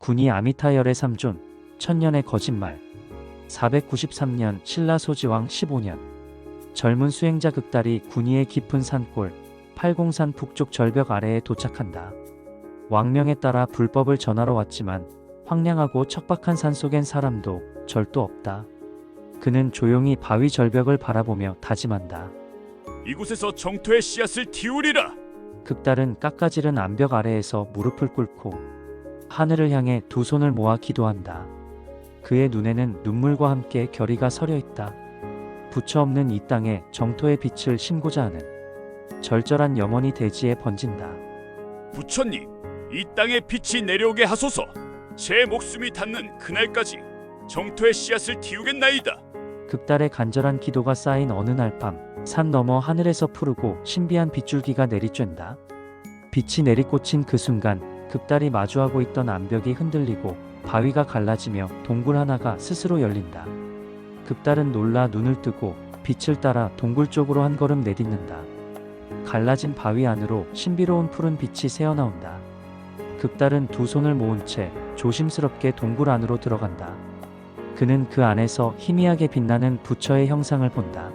군이 아미타열의 삼존, 천년의 거짓말, 493년 신라 소지왕 15년, 젊은 수행자 극달이 군위의 깊은 산골, 팔공산 북쪽 절벽 아래에 도착한다. 왕명에 따라 불법을 전하러 왔지만 황량하고 척박한 산속엔 사람도 절도 없다. 그는 조용히 바위 절벽을 바라보며 다짐한다. 이곳에서 정토의 씨앗을 틔우리라. 극달은 깎아지른 암벽 아래에서 무릎을 꿇고 하늘을 향해 두 손을 모아 기도한다. 그의 눈에는 눈물과 함께 결의가 서려 있다. 부처 없는 이 땅에 정토의 빛을 심고자 하는 절절한 염원이 대지에 번진다. 부처님, 이 땅에 빛이 내려오게 하소서. 제 목숨이 닿는 그날까지 정토의 씨앗을 틔우겠나이다. 극달의 간절한 기도가 쌓인 어느 날 밤, 산 너머 하늘에서 푸르고 신비한 빗줄기가 내리쬐다. 빛이 내리꽂힌 그 순간, 극달이 마주하고 있던 암벽이 흔들리고 바위가 갈라지며 동굴 하나가 스스로 열린다. 극달은 놀라 눈을 뜨고 빛을 따라 동굴 쪽으로 한 걸음 내딛는다. 갈라진 바위 안으로 신비로운 푸른 빛이 새어나온다. 극달은 두 손을 모은 채 조심스럽게 동굴 안으로 들어간다. 그는 그 안에서 희미하게 빛나는 부처의 형상을 본다.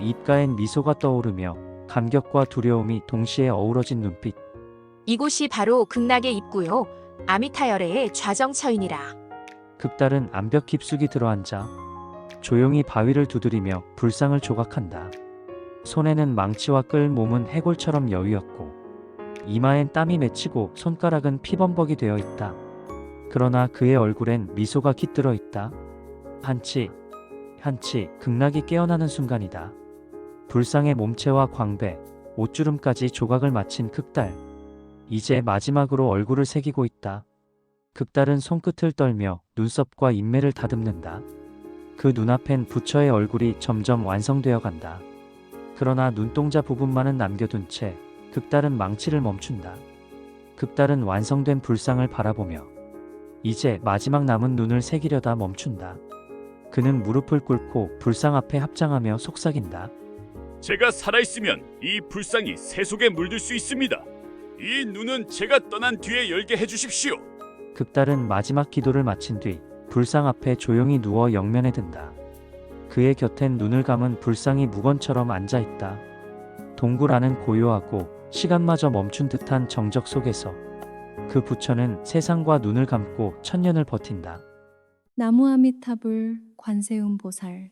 입가엔 미소가 떠오르며 감격과 두려움이 동시에 어우러진 눈빛. 이곳이 바로 극락의 입구요. 아미타열의 좌정처이니라. 극달은 암벽 깊숙이 들어앉아 조용히 바위를 두드리며 불상을 조각한다. 손에는 망치와 끌 몸은 해골처럼 여위었고 이마엔 땀이 맺히고 손가락은 피범벅이 되어 있다. 그러나 그의 얼굴엔 미소가 깃들어 있다. 한치, 한치 극락이 깨어나는 순간이다. 불상의 몸체와 광배, 옷주름까지 조각을 마친 극달. 이제 마지막으로 얼굴을 새기고 있다. 극달은 손끝을 떨며 눈썹과 인매를 다듬는다. 그 눈앞엔 부처의 얼굴이 점점 완성되어 간다. 그러나 눈동자 부분만은 남겨둔 채 극달은 망치를 멈춘다. 극달은 완성된 불상을 바라보며 이제 마지막 남은 눈을 새기려다 멈춘다. 그는 무릎을 꿇고 불상 앞에 합장하며 속삭인다. 제가 살아있으면 이 불상이 새 속에 물들 수 있습니다. 이 눈은 제가 떠난 뒤에 열게 해주십시오. 극달은 마지막 기도를 마친 뒤 불상 앞에 조용히 누워 영면에 든다. 그의 곁엔 눈을 감은 불상이 무건처럼 앉아 있다. 동굴 안은 고요하고 시간마저 멈춘 듯한 정적 속에서 그 부처는 세상과 눈을 감고 천년을 버틴다. 나무 아미타불 관세음 보살